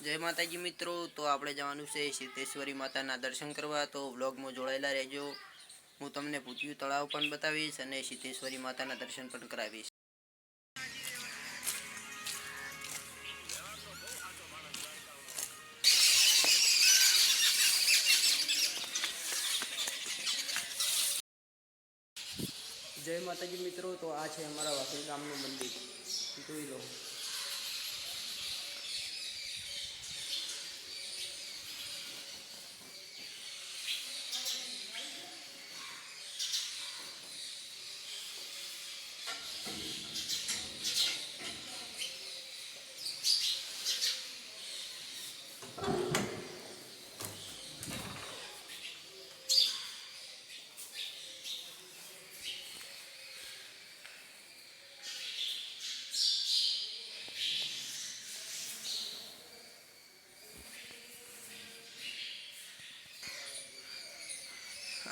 જય માતાજી મિત્રો, તો આપણે જવાનું છે સિદ્ધેશ્વરી માતાના દર્શન કરવા. તો વ્લોગમાં જોડાયેલા રહેજો. હું તમને પૂત્યું તળાવ પણ બતાવીશ અને સિદ્ધેશ્વરી માતાના દર્શન પણ કરાવીશ. જય માતાજી મિત્રો, તો આ છે અમારા વાસી ગામનું મંદિર.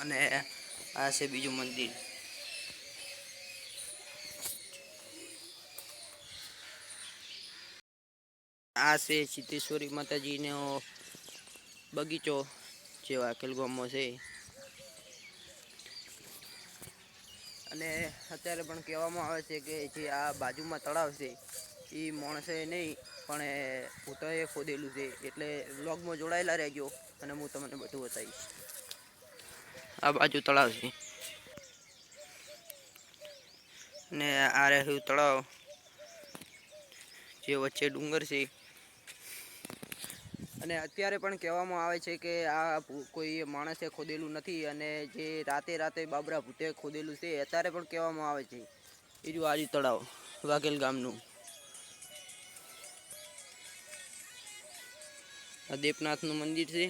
અને આ છે બીજું મંદિર. આ છે સિદ્ધેશ્વરી માતાજીનો બગીચો, જે વાકેલ ગામમાં છે. અને અત્યારે પણ કહેવામાં આવે છે કે જે આ બાજુમાં તળાવ છે, એ માણસે નહીં, પણ એ પોતાએ ખોદેલું છે. એટલે વ્લોગમાં જોડાયેલા રહેજો અને હું તમને બધું બતાવીશ. આ બાજુ તળાવ છે. ને આ રહ્યું તળાવ, જે વચ્ચે ડુંગર છે. અને અત્યારે પણ કહેવામાં આવે છે કે આ કોઈ માણસે ખોદેલું નથી અને જે રાતે રાતે બાબરા ભૂતે ખોદેલું છે, અત્યારે પણ કહેવામાં આવે છે. બીજું આજી તળાવ, વાઘેલ ગામનું. આ દેપનાથનું મંદિર છે.